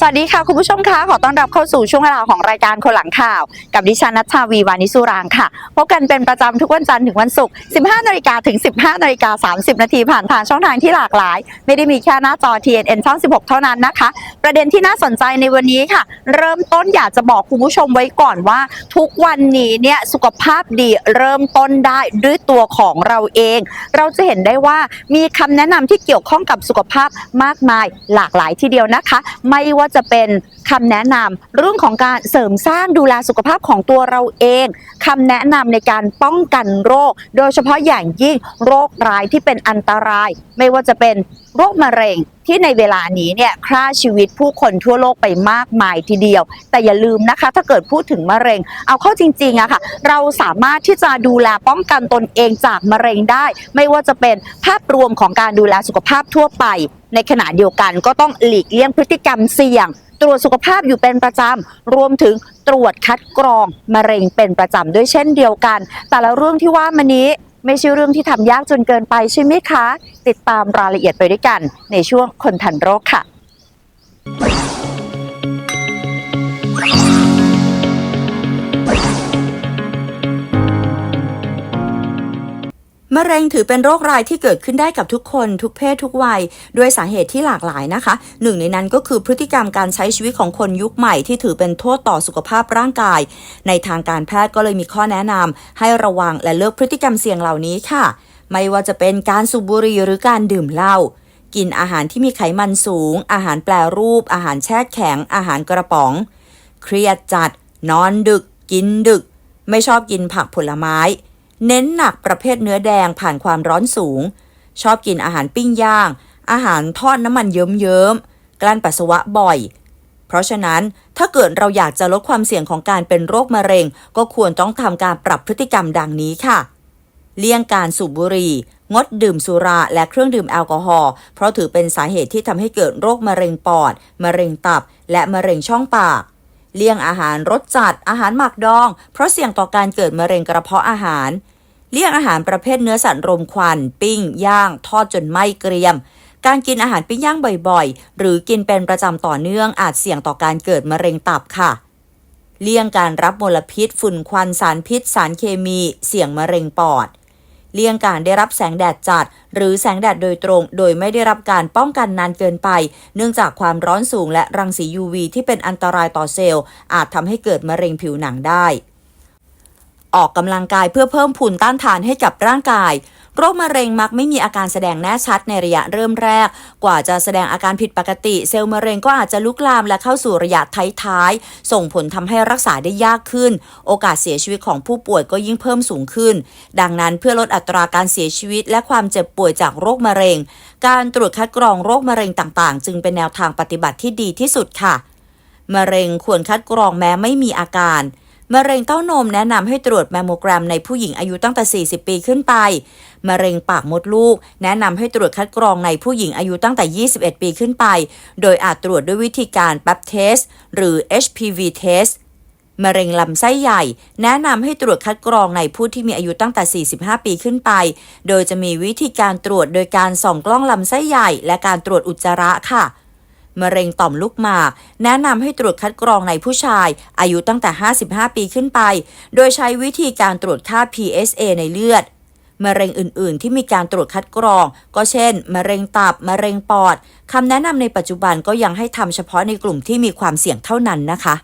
สวัสดีค่ะ คุณผู้ชมคะขอต้อนรับเข้าสู่ช่วงเวลาของรายการคนหลังข่าว กับดิฉันนัชชาวีวานิสุรางค่ะพบกันเป็นประจำทุกวันจันทร์ถึงวันศุกร์ 15 นาฬิกาถึง 15 นาฬิกา 30 นาทีผ่านทางช่องทางที่หลากหลาย ไม่ได้มีแค่หน้าจอ TNN ช่อง 16 เท่านั้นนะคะ ประเด็นที่น่าสนใจในวันนี้ค่ะ เริ่มต้นอยากจะบอกคุณผู้ชมไว้ก่อนว่า ทุกวันนี้เนี่ยสุขภาพดีเริ่มต้นได้ด้วยตัวของเราเอง เราจะเห็นได้ว่ามีคำแนะนำที่เกี่ยวข้องกับสุขภาพมากมายหลากหลายทีเดียวนะคะ ไม่ว่าจะเป็น คำแนะนำเรื่องของการเสริมสร้างดูแลสุขภาพของตัวเราเองคำแนะนำในการป้องกันโรค โดยเฉพาะอย่างยิ่งโรคร้ายที่เป็นอันตราย ไม่ว่าจะเป็นโรคมะเร็งที่ในเวลานี้เนี่ยฆ่าชีวิตผู้คนทั่วโลกไปมากมายทีเดียว แต่อย่าลืมนะคะ ถ้าเกิดพูดถึงมะเร็ง เอาเข้าจริงๆอะค่ะ เราสามารถที่จะดูแลป้องกันตนเองจากมะเร็งได้ ไม่ว่าจะเป็นภาพรวมของการดูแลสุขภาพทั่วไป ในขณะเดียวกันก็ต้องหลีกเลี่ยงพฤติกรรมเสี่ยง ตรวจสุขภาพอยู่เป็นประจำรวมถึงตรวจคัดกรองมะเร็งเป็นประจำด้วยเช่นเดียวกัน แต่ละเรื่องที่ว่ามานี้ไม่ใช่เรื่องที่ทำยากจนเกินไปใช่ไหมคะ ติดตามรายละเอียดไปด้วยกัน ในช่วงคนทันโรคค่ะ มะเร็งถือเป็นโรครายที่เกิดขึ้นได้กับทุกคนทุกเพศทุกวัย ด้วยสาเหตุที่หลากหลายนะคะ หนึ่งในนั้นก็คือพฤติกรรมการใช้ชีวิตของคนยุคใหม่ที่ถือเป็นโทษต่อสุขภาพร่างกาย ในทางการแพทย์ก็เลยมีข้อแนะนำให้ระวังและเลิกพฤติกรรมเสี่ยงเหล่านี้ค่ะ ไม่ว่าจะเป็นการสูบบุหรี่หรือการดื่มเหล้ากินอาหารที่มีไขมันสูง อาหารแปรรูป อาหารแช่แข็ง อาหารกระป๋อง เครียดจัด นอนดึก กินดึก ไม่ชอบกินผักผลไม้ เน้นหนักประเภทเนื้อแดงผ่านความร้อนสูง ชอบกินอาหารปิ้งย่าง อาหารทอดน้ำมันเยิ้มๆ กลั้นปัสสาวะบ่อย เพราะฉะนั้นถ้าเกิดเราอยากจะลดความเสี่ยงของการเป็นโรคมะเร็ง ก็ควรต้องทำการปรับพฤติกรรมดังนี้ค่ะ เลี่ยงการสูบบุหรี่ งดดื่มสุราและเครื่องดื่มแอลกอฮอล์ เพราะถือเป็นสาเหตุที่ทำให้เกิดโรคมะเร็งปอด มะเร็งตับ และมะเร็งช่องปาก เลี่ยงอาหารรสจัด อาหารหมักดอง เพราะเสี่ยงต่อการเกิดมะเร็งกระเพาะอาหาร เลี่ยงอาหารประเภทเนื้อสัตว์รมควัน ปิ้ง ย่าง ทอดจนไหม้เกรียม การกินอาหารปิ้งย่างบ่อยๆ หรือกินเป็นประจำต่อเนื่องอาจเสี่ยงต่อการเกิดมะเร็งตับค่ะ เลี่ยงการรับมลพิษ ฝุ่นควันสารพิษ สารเคมี เสี่ยงมะเร็งปอด เลี่ยงการได้รับแสงแดดจัด หรือแสงแดดโดยตรง โดยไม่ได้รับการป้องกันนานเกินไป เนื่องจากความร้อนสูงและรังสี UV ที่เป็นอันตรายต่อเซลล์ อาจทำให้เกิดมะเร็งผิวหนังได้ ออกกำลังกายเพื่อเพิ่มภูมิต้านทานให้กับร่างกาย โรคมะเร็งมักไม่มีอาการแสดงแน่ชัดในระยะเริ่มแรก กว่าจะแสดงอาการผิดปกติ เซลล์มะเร็งก็อาจจะลุกลามและเข้าสู่ระยะท้ายๆ ส่งผลทำให้รักษาได้ยากขึ้น โอกาสเสียชีวิตของผู้ป่วยก็ยิ่งเพิ่มสูงขึ้น ดังนั้นเพื่อลดอัตราการเสียชีวิต และความเจ็บป่วยจากโรคมะเร็ง การตรวจคัดกรองโรคมะเร็งต่างๆ จึงเป็นแนวทางปฏิบัติที่ดีที่สุดค่ะ มะเร็งควรคัดกรองแม้ไม่มีอาการ มะเร็งเต้านมแนะนำให้ตรวจแมมโมแกรมในผู้หญิงอายุตั้งแต่ 40 ปีขึ้นไป มะเร็งปากมดลูก แนะนำให้ตรวจคัดกรองในผู้หญิงอายุตั้งแต่ 21 ปีขึ้นไป โดยอาจตรวจด้วยวิธีการ p ป๊บเทสหรือ HPV test มะเร็งลำไส้ใหญ่ แนะนำให้ตรวจคัดกรองในผู้ที่มีอายุตั้งแต่ 45 ปีขึ้นไป โดยจะมีวิธีการตรวจโดยการส่องกล้องลำไส้ใหญ่ และการตรวจอุจจาระค่ะ มะเร็งต่อมลูกหมาก แนะนำให้ตรวจคัดกรองในผู้ชาย อายุตั้งแต่ 55 ปีขึ้นไป โดยใช้วิธีการตรวจค่า PSA ในเลือดมะเร็งอื่น ๆ ที่มีการตรวจคัดกรอง ก็เช่น มะเร็งตับ มะเร็งปอดคำแนะนำในปัจจุบันก็ยังให้ทำเฉพาะในกลุ่มที่มีความเสี่ยงเท่านั้นนะคะ